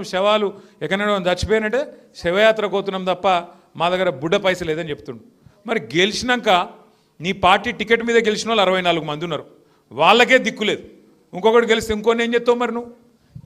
శవాలు ఎక్కడైనా చచ్చిపోయినట్టే శవయాత్ర కోతున్నాం తప్ప మా దగ్గర బుడ్డ పైసలు లేదని చెప్తుండు. మరి గెలిచినాక నీ పార్టీ టికెట్ మీద గెలిచిన వాళ్ళు అరవై నాలుగు మంది ఉన్నారు. వాళ్ళకే దిక్కులేదు ఇంకొకటి గెలిస్తే ఇంకోని ఏం చెప్తావు మరి నువ్వు?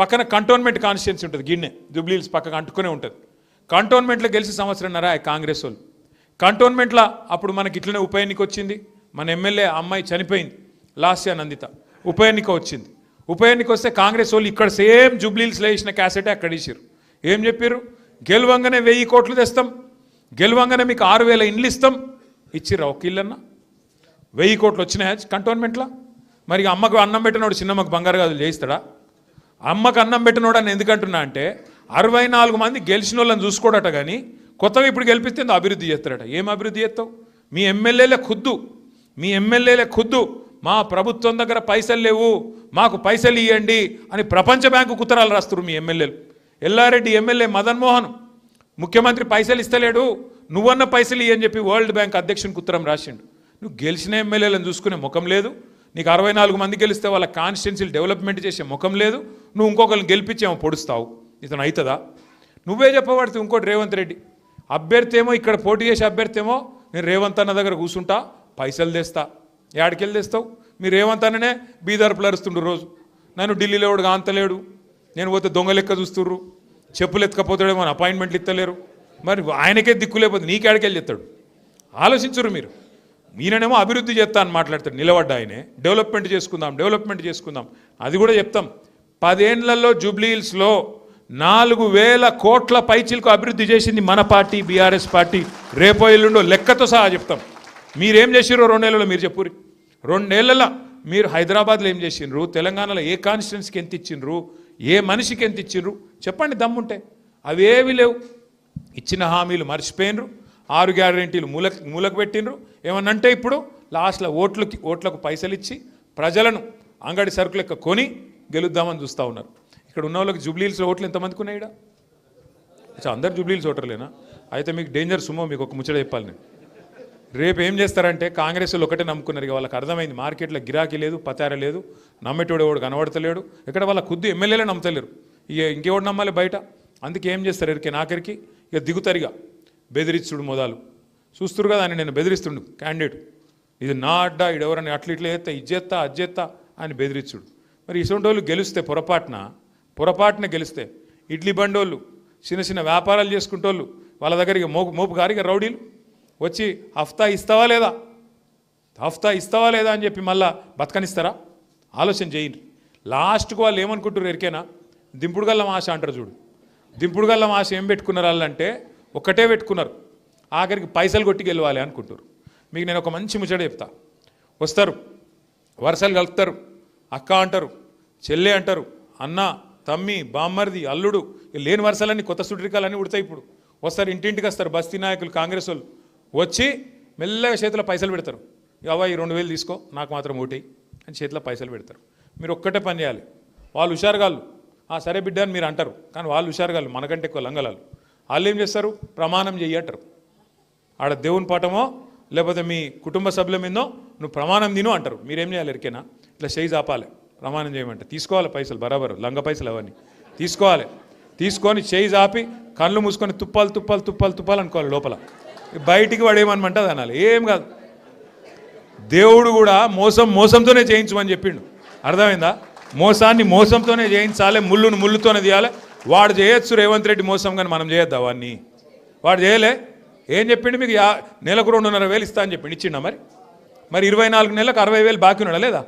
పక్కన కంటోన్మెంట్ కాన్స్టిట్యున్సీ ఉంటుంది గిన్నె జూబ్లీహిల్స్ పక్కన అంటుకునే ఉంటుంది. కంటోన్మెంట్లో గెలిచి సంవత్సరంన్నర ఆ కాంగ్రెస్ వాళ్ళు? కంటోన్మెంట్లో అప్పుడు మనకి ఇట్లనే ఉప ఎన్నిక వచ్చింది. మన ఎమ్మెల్యే అమ్మాయి చనిపోయింది. లాస్యా నందిత. ఉప ఎన్నిక వచ్చింది. ఉప ఎన్నిక వస్తే కాంగ్రెస్ వాళ్ళు ఇక్కడ సేమ్ జూబ్లీహిల్స్లో వేసిన క్యాసెటే అక్కడ ఇచ్చారు ఏం చెప్పారు గెలువంగానే వెయ్యి కోట్లు తెస్తాం. గెలువంగానే మీకు ఆరు వేల ఇండ్లు ఇస్తాం. ఇచ్చిర్రా ఒక ఇల్లన్నా? వెయ్యి కోట్లు వచ్చినాయా కంటోన్మెంట్లో? మరి అమ్మకు అన్నం పెట్టినోడు చిన్నమ్మకు బంగారు గాజులు చేయిస్తాడా? అమ్మకు అన్నం పెట్టినోడు అని ఎందుకంటున్నా అంటే అరవై నాలుగు మంది గెలిచిన వాళ్ళని చూసుకోడట కానీ కొత్తగా ఇప్పుడు గెలిపిస్తే అభివృద్ధి చేస్తాడట. ఏం అభివృద్ధి చేస్తావు? మీ ఎమ్మెల్యేలే ఖుద్దు. మీ ఎమ్మెల్యేలే ఖుద్దు. మా ప్రభుత్వం దగ్గర పైసలు లేవు మాకు పైసలు ఇవ్వండి అని ప్రపంచ బ్యాంకు కుతరాలు రాస్తారు మీ ఎమ్మెల్యేలు. ఎల్లారెడ్డి ఎమ్మెల్యే మదన్ మోహన్ ముఖ్యమంత్రి పైసలు ఇస్తలేడు నువ్వన్న పైసలు ఇవ్వని చెప్పి వరల్డ్ బ్యాంక్ అధ్యక్షునికి ఉత్తరం రాసిండు. నువ్వు గెలిచిన ఎమ్మెల్యేలను చూసుకునే ముఖం లేదు నీకు అరవై నాలుగు మంది గెలిస్తే వాళ్ళ కాన్స్టిట్యున్సీలు డెవలప్మెంట్ చేసే ముఖం లేదు నువ్వు ఇంకొకరిని గెలిపించేమో పొడుస్తావు. ఇతను అవుతుందా నువ్వే చెప్పబడితే ఇంకోటి రేవంత్ రెడ్డి. అభ్యర్థి ఏమో ఇక్కడ పోటీ చేసే అభ్యర్థి ఏమో నేను రేవంత్ అన్న దగ్గర కూర్చుంటా పైసలు తెస్తా. ఏడికెళ్ళి తెస్తావు? మీరు ఏమంతాననే అన్ననే బీదర్పులు అరుస్తుండ్రు రోజు. నన్ను ఢిల్లీలో ఎవడు కాంతలేడు? నేను పోతే దొంగ లెక్క చూస్తుర్రు. చెప్పులు ఎత్తకపోతాడేమో అని అపాయింట్మెంట్లు ఇస్తలేరు మరి ఆయనకే దిక్కు లేకపోతే నీకేడికెళ్ళి చెప్తాడు ఆలోచించరు మీరు. ఈయననేమో అభివృద్ధి చేస్తా అని మాట్లాడతాడు. నిలబడ్డా ఆయనే. డెవలప్మెంట్ చేసుకుందాం డెవలప్మెంట్ చేసుకుందాం. అది కూడా చెప్తాం. పదేండ్లలో జూబ్లీహిల్స్లో నాలుగు వేల కోట్ల పైచిలకు అభివృద్ధి చేసింది మన పార్టీ బీఆర్ఎస్ పార్టీ. రేపో ఎల్లుండో లెక్కతో సహా చెప్తాం. మీరేం చేసిర్రో రెండేళ్ళలో మీరు చెప్పురి రెండేళ్ళలో మీరు హైదరాబాద్లో ఏం చేసిండ్రు? తెలంగాణలో ఏ కాన్స్టిట్యున్సీకి ఎంత ఇచ్చిండ్రు? ఏ మనిషికి ఎంత ఇచ్చిండ్రు? చెప్పండి దమ్ముంటే. అవేవి లేవు. ఇచ్చిన హామీలు మర్చిపోయినరు. ఆరు గ్యారెంటీలు మూలక మూలకు పెట్టినరు. ఏమన్నంటే ఇప్పుడు లాస్ట్లో ఓట్లకి ఓట్లకు పైసలు ఇచ్చి ప్రజలను అంగడి సరుకులు ఎక్క కొని గెలుద్దామని చూస్తూ ఉన్నారు. ఇక్కడ ఉన్న వాళ్ళకి జూబ్లీహిల్స్ ఓట్లు ఎంతమందికి ఉన్నాయి ఈడ? అందరు జూబ్లీహిల్స్ ఓటర్లేనా? అయితే మీకు డేంజర్ సుమో మీకు ఒక ముచ్చట చెప్పాలి నేను. రేపు ఏం చేస్తారంటే కాంగ్రెస్ ఒకటే నమ్ముకున్నారు. ఇక వాళ్ళకి అర్థమైంది. మార్కెట్లో గిరాకీ లేదు పతార లేదు నమ్మేటోడు ఎవడు కనబడతలేడు. ఇక్కడ వాళ్ళ కుద్దు ఎమ్మెల్యేలే నమ్మతలేరు. ఇక ఇంకెవడు నమ్మాలి బయట? అందుకే ఏం చేస్తారు ఎరికే నాకరికి? ఇక దిగుతారిగా. బెదిరిస్తుడు మొదలు. చూస్తురు కదా అని నేను బెదిరిస్తుండు క్యాండిడేట్ ఇది నా అడ్డా ఇడెవరని అట్లా ఇట్లా చేస్తా ఇజ్జెత్తా అజ్జేస్తా అని బెదిరించుడు మరి ఇటువంటి వాళ్ళు గెలిస్తే పొరపాటున? పొరపాటున గెలిస్తే. ఇడ్లీ బండోళ్ళు చిన్న చిన్న వ్యాపారాలు చేసుకుంటోళ్ళు వాళ్ళ దగ్గరికి మోపు మోపు గారిగా రౌడీలు. వచ్చి హఫ్తా ఇస్తావా లేదా? హఫ్తా ఇస్తావా లేదా? అని చెప్పి మళ్ళా బతకనిస్తారా? ఆలోచన చేయండి. లాస్ట్కు వాళ్ళు ఏమనుకుంటారు ఎరికేనా? దింపుడు మాష ఆశ అంటారు చూడు. దింపుడు మాష ఆశ ఏం పెట్టుకున్నారు వాళ్ళంటే ఒక్కటే పెట్టుకున్నారు. ఆఖరికి పైసలు కొట్టి గెలవాలి అనుకుంటారు మీకు నేను ఒక మంచి ముచ్చట చెప్తా. వస్తారు వరుసలు కలుపుతారు అక్క అంటారు చెల్లె అంటారు అన్న తమ్మి బామ్మర్ది అల్లుడు లేని వరుసలన్నీ కొత్త సుట్రికాలన్నీ ఉడతాయి ఇప్పుడు. వస్తారు ఇంటింటికి వస్తారు బస్తీ నాయకులు కాంగ్రెస్ వాళ్ళు. వచ్చి మెల్లగా చేతిలో పైసలు పెడతారు. అవ్వ ఈ రెండు వేలు తీసుకో నాకు మాత్రం ఓటి అని చేతిలో పైసలు పెడతారు. మీరు ఒక్కటే పని చేయాలి. వాళ్ళు హుషారుగాళ్ళు "ఆ, సరే బిడ్డ అని మీరు అంటారు. కానీ వాళ్ళు హుషారుగాళ్ళు మనకంటే ఎక్కువ లంగలాలు వాళ్ళు ఏం చేస్తారు? ప్రమాణం చెయ్యి ఆడ దేవుని పాఠమో లేకపోతే మీ కుటుంబ సభ్యుల మీదో నువ్వు ప్రమాణం తిను అంటారు. మీరేం చేయాలి ఎరికేనా? ఇట్లా చేయి ఆపాలి ప్రమాణం చేయమంటే తీసుకోవాలి పైసలు బరాబరు లంగ పైసలు అవన్నీ. తీసుకోవాలి. తీసుకొని చేయి ఆపి కళ్ళు మూసుకొని తుప్పాలు తుప్పాలు తుప్పాలు తుప్పాలు అనుకోవాలి లోపల. బయటికి వాడేమనమంటే అనాలి. ఏం కాదు. దేవుడు కూడా మోసం మోసంతోనే చేయించమని చెప్పిండు. అర్థమైందా? మోసాన్ని మోసంతోనే చేయించాలి ముళ్ళును ముళ్ళుతోనే తీయాలి వాడు చేయొచ్చు రేవంత్ రెడ్డి మోసం కానీ మనం చేయొద్దా వాడిని? వాడు చేయలే. ఏం చెప్పిండు మీకు? యా నెలకు రెండున్నర వేలు ఇస్తా అని చెప్పిండు. ఇచ్చిండా మరి? మరి ఇరవై నాలుగు నెలలకు అరవై వేలు బాకీ ఉన్నాడా లేదా?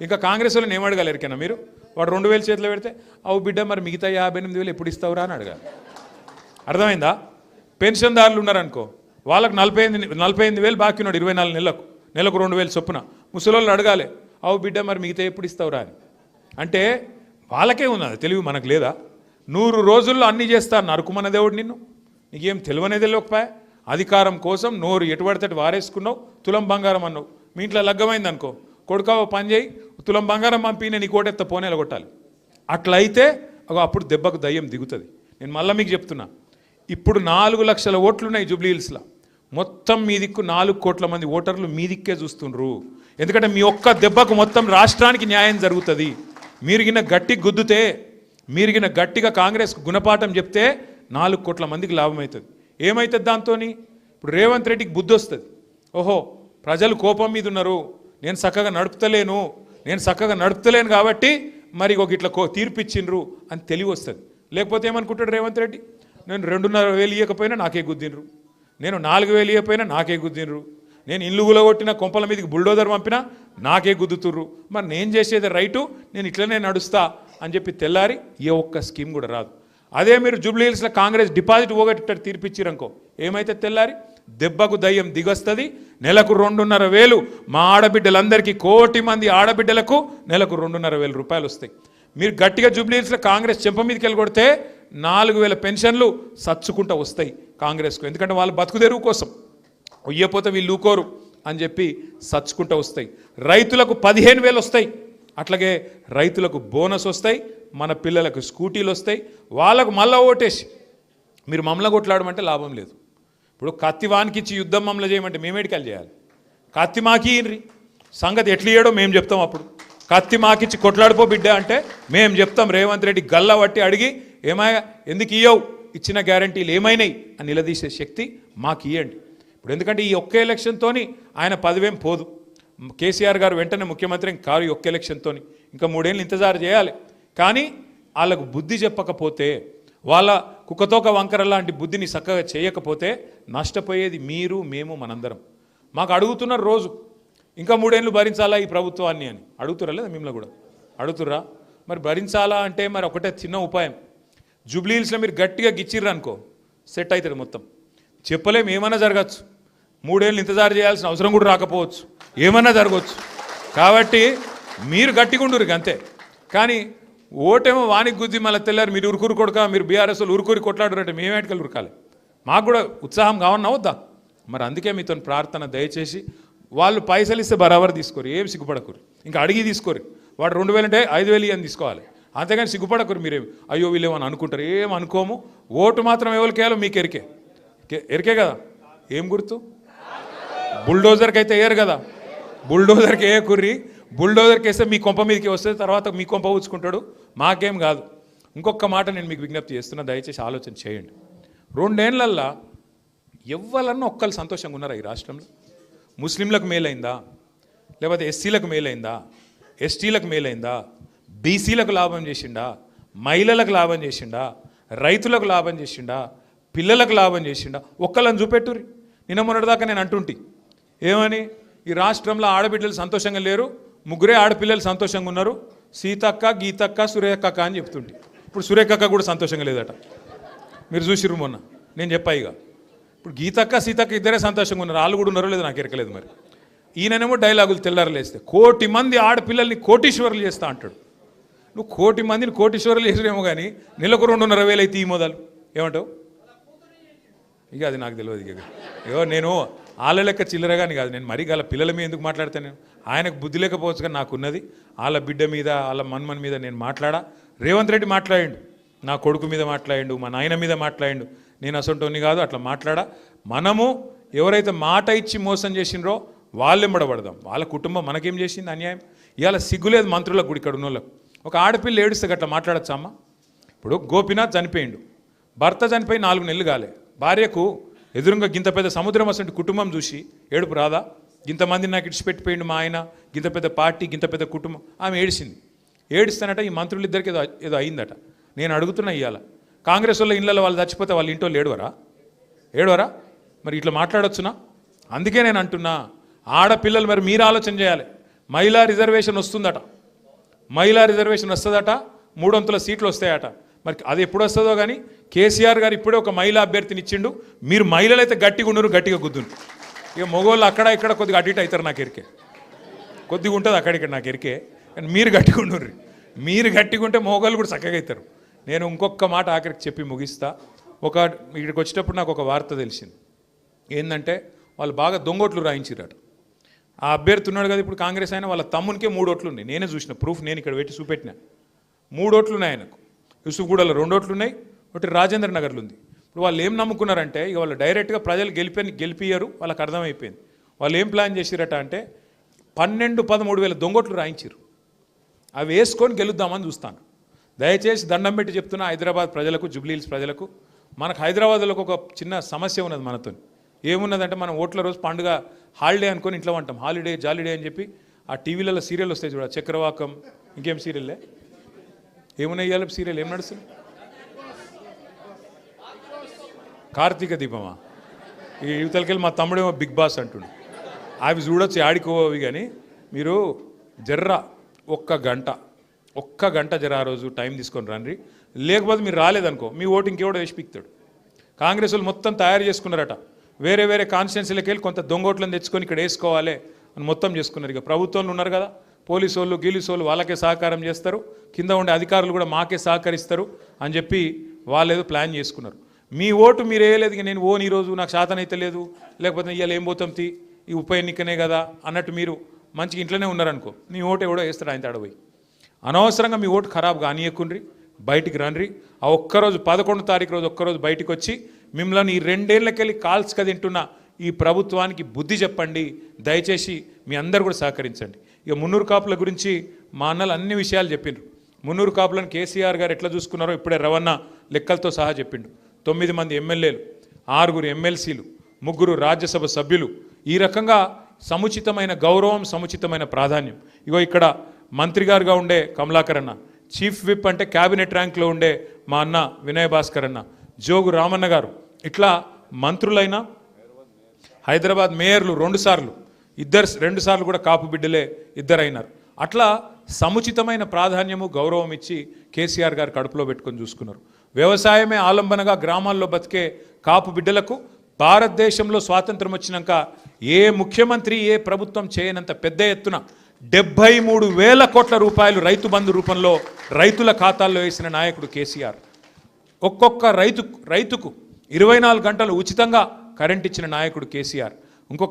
ఇంకా కాంగ్రెస్ వాళ్ళని ఏం అడగాలి మీరు? వాడు రెండు వేలు చేతిలో పెడితే అవు బిడ్డ మరి మిగతా యాభై ఎనిమిది వేలు ఎప్పుడు ఇస్తావురా? అని అడగాలి. అర్థమైందా? పెన్షన్దారులు ఉన్నారనుకో వాళ్ళకు నలభై ఎనిమిది నలభై ఎనిమిది వేలు బాకీ ఉన్నాడు ఇరవై నాలుగు నెలలకు. నెలకు రెండు వేలు చొప్పున. ముసలోళ్ళు అడగాలి. అవు బిడ్డ మరి మిగతా ఎప్పుడు ఇస్తావురా? అని. అంటే వాళ్ళకే ఉన్నది. తెలివి మనకు లేదా? నూరు రోజుల్లో అన్నీ చేస్తా నరుకుమన్న దేవుడు నిన్ను. నీకేం తెలివనే తెలియకపోయా? అధికారం కోసం నోరు ఎటుపడితే వారేసుకున్నావు. తులం బంగారం అన్నావు. మీ ఇంట్లో లగ్గమైంది అనుకో. కొడుకావో పని చేయి. తులం బంగారం పంపి నేను నీ కోటెత్త పోనేలా కొట్టాలి. అట్లయితే అప్పుడు దెబ్బకు దయ్యం దిగుతుంది. నేను మళ్ళీ మీకు చెప్తున్నా. ఇప్పుడు నాలుగు లక్షల ఓట్లు ఉన్నాయి జూబ్లీ హిల్స్లో మొత్తం మీ దిక్కు నాలుగు కోట్ల మంది ఓటర్లు మీ దిక్కే చూస్తుండ్రు. ఎందుకంటే మీ ఒక్క దెబ్బకు మొత్తం రాష్ట్రానికి న్యాయం జరుగుతుంది. మీరు గట్టి గుద్దుతే మీరిగిన గట్టిగా కాంగ్రెస్కు గుణపాఠం చెప్తే నాలుగు కోట్ల మందికి లాభం అవుతుంది ఏమవుతుంది దాంతోని? ఇప్పుడు రేవంత్ రెడ్డికి బుద్ధి వస్తుంది. ఓహో ప్రజలు కోపం మీద ఉన్నారు. నేను చక్కగా నడుపుతలేను. నేను చక్కగా నడుపుతలేను కాబట్టి మరి ఒక ఇట్లా కో తీర్పిచ్చిండ్రు అని తెలివి వస్తుంది. లేకపోతే ఏమనుకుంటాడు రేవంత్ రెడ్డి? నేను రెండున్నర వేలు ఇవ్వకపోయినా నాకే గుద్దిండ్రు. నేను నాలుగు వేలు ఇవ్వకపోయినా నాకే గుద్దినరు నేను ఇల్లు కొట్టిన కొంపల మీదకి బుల్డోజర్ పంపినా నాకే గుద్దుతుర్రు. మరి నేను చేసేది రైటు నేను ఇట్లనే నడుస్తా అని చెప్పి తెల్లారి ఏ ఒక్క స్కీమ్ కూడా రాదు. అదే మీరు జూబ్లీహిల్స్లో కాంగ్రెస్ డిపాజిట్ పోగొట్టేటట్టు తీర్పిచ్చిరనుకో ఏమైతే తెల్లారి? దెబ్బకు దయ్యం దిగొస్తుంది నెలకు రెండున్నర వేలు మా ఆడబిడ్డలందరికీ కోటి మంది ఆడబిడ్డలకు నెలకు రెండున్నర వేల రూపాయలు వస్తాయి. మీరు గట్టిగా జూబ్లీహిల్స్లో కాంగ్రెస్ చెంప మీదకి వెళ్ళి కొడితే నాలుగు వేల పెన్షన్లు సచ్చుకుంటూ వస్తాయి. కాంగ్రెస్కు. ఎందుకంటే వాళ్ళు బతుకు తెరువు కోసం. ఉయ్యపోతే వీళ్ళు ఊకోరు అని చెప్పి సచ్చుకుంటూ వస్తాయి. రైతులకు పదిహేను వేలు వస్తాయి. అట్లాగే రైతులకు బోనస్ వస్తాయి. మన పిల్లలకు స్కూటీలు వస్తాయి. వాళ్ళకు మళ్ళా ఓటేసి మీరు మమ్మల్ని కొట్లాడమంటే లాభం లేదు. ఇప్పుడు కత్తి వానికిచ్చి యుద్ధం మమ్మల్ని చేయమంటే మేమేడికలు చేయాలి? కత్తి మాకి సంగతి ఎట్లా ఇయ్యడో మేము చెప్తాం అప్పుడు. కత్తి మాకిచ్చి కొట్లాడిపో బిడ్డ అంటే మేము చెప్తాం. రేవంత్ రెడ్డి గల్ల పట్టి అడిగి ఏమయ్యా ఎందుకు ఇయ్యవు? ఇచ్చిన గ్యారంటీలు ఏమైనాయి అని నిలదీసే శక్తి మాకు ఇవ్వండి ఇప్పుడు ఎందుకంటే ఈ ఒక్క ఎలక్షన్తోని ఆయన పదవేం పోదు. కేసీఆర్ గారు వెంటనే ముఖ్యమంత్రి కారు ఈ ఒక్క ఎలక్షన్తోని. ఇంకా మూడేళ్ళు ఇంతజారు చేయాలి. కానీ వాళ్ళకు బుద్ధి చెప్పకపోతే వాళ్ళ కుక్కతోక వంకర లాంటి బుద్ధిని చక్కగా చేయకపోతే నష్టపోయేది మీరు మేము మనందరం. మాకు అడుగుతున్నారు రోజు ఇంకా మూడేళ్ళు భరించాలా ఈ ప్రభుత్వాన్ని అని. అడుగుతురా లేదా మిమ్మల్ని కూడా? అడుగుతుర్రా? మరి భరించాలా అంటే మరి ఒకటే చిన్న ఉపాయం. జూబ్లీ హిల్స్లో మీరు గట్టిగా గిచ్చిర్రు అనుకో సెట్ అవుతుంది మొత్తం. చెప్పలేం ఏమైనా జరగచ్చు. మూడేళ్ళు ఇంతజారు చేయాల్సిన అవసరం కూడా రాకపోవచ్చు. ఏమన్నా జరగవచ్చు. కాబట్టి మీరు గట్టిగా అంతే. కానీ ఓటేమో వానికి గుద్ది మళ్ళీ తెల్లారు మీరు ఉరుకురు కొడక మీరు బీఆర్ఎస్ ఉరుకురి కొట్లాడారంటే మేమేటికలు ఉరకాలి? మాకు కూడా ఉత్సాహం కావన్నా వద్దా? మరి అందుకే మీతో ప్రార్థన దయచేసి వాళ్ళు పైసలు ఇస్తే బరాబర్ తీసుకోరు ఏం సిగ్గుపడకూరు ఇంకా అడిగి తీసుకోరు. వాడు రెండు వేలు అంటే ఐదు వేలు అని తీసుకోవాలి. అంతేగాని సిగ్గుపడకరు మీరు. అయ్యో వీళ్ళేమని అనుకుంటారు? ఏం అనుకోము? ఓటు మాత్రం ఎవరికి వేయాలో మీకు ఎరికే. ఎరికే కదా? ఏం గుర్తు? బుల్డోజర్కి అయితే వేయరు కదా? బుల్డోజర్కి ఏ కుర్రి? బుల్డోజర్కి వేస్తే మీ కొంప మీదకి వస్తే తర్వాత మీ కొంప ఊచుకుంటాడు మాకేం కాదు. ఇంకొక మాట నేను మీకు విజ్ఞప్తి చేస్తున్నా. దయచేసి ఆలోచన చేయండి. రెండేళ్ళల్లా ఎవ్వరన్నా ఒక్కరు సంతోషంగా ఉన్నారా ఈ రాష్ట్రంలో? ముస్లింలకు మేలైందా? లేకపోతే ఎస్సీలకు మేలైందా? ఎస్టీలకు మేలైందా? బీసీలకు లాభం చేసిండా? మహిళలకు లాభం చేసిండా? రైతులకు లాభం చేసిండా? పిల్లలకు లాభం చేసిండా? ఒక్కళ్ళని చూపెట్టురి నిన్న మొన్నటిదాకా నేను అంటుంటి. ఏమని? ఈ రాష్ట్రంలో ఆడబిడ్డలు సంతోషంగా లేరు ముగ్గురే ఆడపిల్లలు సంతోషంగా ఉన్నారు సీతక్క గీతక్క సురేఖక్క అని చెప్తుంటే. ఇప్పుడు సురేఖక్క కూడా సంతోషంగా లేదట. మీరు చూసిర్రు మొన్న. నేను చెప్పా ఇక. ఇప్పుడు గీతక్క సీతక్క ఇద్దరే సంతోషంగా ఉన్నారు. వాళ్ళు కూడా ఉన్నారో లేదో నాకు ఎరకలేదు మరి. ఈయననేమో డైలాగులు తెల్లారలేస్తే కోటి మంది ఆడపిల్లల్ని కోటీశ్వరులు చేస్తా అంటాడు. నువ్వు కోటి మందిని కోటీశ్వరులు వేసినేమో కానీ నెలకు రెండున్నర వేలు అయితే ఈ మొదలు. ఏమంటావు? ఇక అది నాకు తెలియదు ఇక. ఏవో నేను వాళ్ళ లెక్క చిల్లరగాని కాదు. నేను మరీ గల పిల్లల మీద ఎందుకు మాట్లాడతాను నేను? ఆయనకు బుద్ధి లేకపోవచ్చు కానీ నాకున్నది వాళ్ళ బిడ్డ మీద వాళ్ళ మన్మన్ మీద నేను మాట్లాడా? రేవంత్ రెడ్డి మాట్లాడిండు. నా కొడుకు మీద మాట్లాడిండు మా నాయన మీద మాట్లాడిండు. నేను అసొంటోని కాదు అట్లా మాట్లాడా? మనము ఎవరైతే మాట ఇచ్చి మోసం చేసిండ్రో వాళ్ళెంబడబడదాం. వాళ్ళ కుటుంబం మనకేం చేసింది అన్యాయం? ఇవాళ సిగ్గులేదు మంత్రులకు గుడి ఇక్కడ ఉన్న ఒక ఆడపిల్ల ఏడుస్తే గట్లా మాట్లాడచ్చా అమ్మ ఇప్పుడు గోపినాథ్ చనిపోయిండు. భర్త చనిపోయి నాలుగు నెలలు కాలే. భార్యకు ఎదురుగా గింత పెద్ద సముద్రం అసలు కుటుంబం చూసి ఏడుపు రాదా? ఇంతమంది నాకు ఇడిచిపెట్టిపోయిండు మా ఆయన. గింత పెద్ద పార్టీ గింత పెద్ద కుటుంబం. ఆమె ఏడిసింది. ఏడిస్తానట ఈ మంత్రులు ఇద్దరికి ఏదో ఏదో అయిందట. నేను అడుగుతున్నా ఇవాళ కాంగ్రెస్ వాళ్ళ ఇళ్ళలో వాళ్ళు చచ్చిపోతే వాళ్ళ ఇంట్లో ఏడవరా? ఏడవరా? మరి ఇట్లా మాట్లాడొచ్చునా? అందుకే నేను అంటున్నా ఆడపిల్లలు మరి మీరు ఆలోచన చేయాలి. మహిళా రిజర్వేషన్ వస్తుందట. మహిళా రిజర్వేషన్ వస్తుందట మూడొంతుల సీట్లు వస్తాయట. మరి అది ఎప్పుడు వస్తుందో కానీ కేసీఆర్ గారు ఇప్పుడే ఒక మహిళా అభ్యర్థిని ఇచ్చిండు. మీరు మహిళలు అయితే గట్టిగా ఉండరు గట్టిగా గుద్దును ఇక మగవాళ్ళు అక్కడ ఇక్కడ కొద్దిగా అటు ఇటు అవుతారు నాకు ఎరికే. కొద్దిగా ఉంటుంది అక్కడ ఇక్కడ నాకు ఎరికే. కానీ మీరు గట్టిగా ఉండరు మీరు గట్టిగా ఉంటే మగవాళ్ళు కూడా చక్కగా అవుతారు. నేను ఇంకొక మాట ఆఖరికి చెప్పి ముగిస్తా. ఒక ఇక్కడికి వచ్చేటప్పుడు నాకు ఒక వార్త తెలిసింది. ఏంటంటే వాళ్ళు బాగా దొంగోట్లు రాయించిరట ఆ అభ్యర్థి ఉన్నాడు కదా ఇప్పుడు కాంగ్రెస్ అయినా వాళ్ళ తమ్మునికే మూడు ఓట్లు ఉన్నాయి. నేనే చూసిన ప్రూఫ్ నేను ఇక్కడ పెట్టి చూపెట్టిన. మూడు ఓట్లు ఉన్నాయి ఆయనకు. యూసుఫ్గూడలో రెండు ఓట్లు ఉన్నాయి ఒకటి రాజేంద్ర నగర్లో ఉంది. ఇప్పుడు వాళ్ళు ఏం నమ్ముకున్నారంటే ఇక వాళ్ళు డైరెక్ట్గా ప్రజలు గెలిపి గెలిపియ్యరు వాళ్ళకి అర్థమైపోయింది. వాళ్ళు ఏం ప్లాన్ చేసిరట అంటే పన్నెండు పదమూడు వేల దొంగోట్లు రాయించారు అవి వేసుకొని గెలుద్దామని చూస్తాను. దయచేసి దండం పెట్టి చెప్తున్న హైదరాబాద్ ప్రజలకు జుబ్లీహిల్స్ ప్రజలకు. మనకు హైదరాబాద్లో ఒక చిన్న సమస్య ఉన్నది మనతో ఏమున్నదంటే మనం ఓట్ల రోజు పండుగ హాలిడే అనుకొని ఇంట్లో ఉంటాం. హాలిడే జాలిడే అని చెప్పి ఆ టీవీలలో సీరియల్ వస్తాయి చూడ చక్రవాకం ఇంకేం సీరియల్లే ఏమున్నాయి ఇవాళ సీరియల్? ఏం నడుస్తుంది? కార్తీక దీపమా? ఈ యువతలకెళ్ళి మా తమ్ముడేమో బిగ్ బాస్ అంటుండు. అవి చూడొచ్చు ఆడుకోవి కానీ మీరు జర్ర ఒక్క గంట ఒక్క గంట జర ఆ రోజు టైం తీసుకొని రండి లేకపోతే మీరు రాలేదనుకో మీ ఓటు ఇంకెవడో వేసి పిక్తాడు. కాంగ్రెస్ వాళ్ళు మొత్తం తయారు చేసుకున్నారట. వేరే వేరే కాన్స్టిట్యున్సీలకు వెళ్ళి కొంత దొంగోట్లను తెచ్చుకొని ఇక్కడ వేసుకోవాలి అని మొత్తం చేసుకున్నారు. ఇక ప్రభుత్వంలో ఉన్నారు కదా పోలీసు వాళ్ళు గీలీసు వాళ్ళు వాళ్ళకే సహకారం చేస్తారు కింద ఉండే అధికారులు కూడా మాకే సహకరిస్తారు అని చెప్పి వాళ్ళు ఏదో ప్లాన్ చేసుకున్నారు. మీ ఓటు మీరు వేయలేదు నేను ఓన్ ఈరోజు నాకు శాతం అయితే లేదు లేకపోతే ఇవాళ ఏం పోతాం తీ ఈ ఉప ఎన్నికనే కదా అన్నట్టు మీరు మంచిగా ఇంట్లోనే ఉన్నారనుకో నీ ఓటు ఎవడో వేస్తాడు ఆయన తడబోయి అనవసరంగా మీ ఓటు ఖరాబ్ కానీయకుండ్రి బయటికి రండ్రి ఆ ఒక్కరోజు పదకొండు తారీఖు రోజు ఒక్కరోజు బయటికి వచ్చి మిమ్మల్ని ఈ రెండేళ్ళకెళ్ళి కాల్స్క తింటున్న ఈ ప్రభుత్వానికి బుద్ధి చెప్పండి. దయచేసి మీ అందరు కూడా సహకరించండి. ఇక మున్నూరు కాపుల గురించి మా అన్నలు అన్ని విషయాలు చెప్పిండ్రు. మున్నూరు కాపులను కేసీఆర్ గారు ఎట్లా చూసుకున్నారో ఇప్పుడే రవణ లెక్కలతో సహా చెప్పిండు. తొమ్మిది మంది ఎమ్మెల్యేలు ఆరుగురు ఎమ్మెల్సీలు ముగ్గురు రాజ్యసభ సభ్యులు. ఈ రకంగా సముచితమైన గౌరవం సముచితమైన ప్రాధాన్యం. ఇగో ఇక్కడ మంత్రి గారుగా ఉండే కమలాకర్ అన్న చీఫ్ విప్ అంటే క్యాబినెట్ ర్యాంక్లో ఉండే మా అన్న వినయ్ భాస్కర్ అన్న జోగు రామన్న గారు ఇట్లా మంత్రులైనా హైదరాబాద్ మేయర్లు రెండుసార్లు ఇద్దరు రెండుసార్లు కూడా కాపు బిడ్డలే ఇద్దరైనారు. అట్లా సముచితమైన ప్రాధాన్యము గౌరవం ఇచ్చి కేసీఆర్ గారు కడుపులో పెట్టుకొని చూసుకున్నారు. వ్యవసాయమే ఆలంబనగా గ్రామాల్లో బతికే కాపు బిడ్డలకు భారతదేశంలో స్వాతంత్రం వచ్చినాక ఏ ముఖ్యమంత్రి ఏ ప్రభుత్వం చేయనంత పెద్ద ఎత్తున డెబ్బై మూడు వేల కోట్ల రూపాయలు రైతు బంధు రూపంలో రైతుల ఖాతాల్లో వేసిన నాయకుడు కేసీఆర్. ఒక్కొక్క రైతు రైతుకు ఇరవై నాలుగు గంటలు ఉచితంగా కరెంట్ ఇచ్చిన నాయకుడు కేసీఆర్.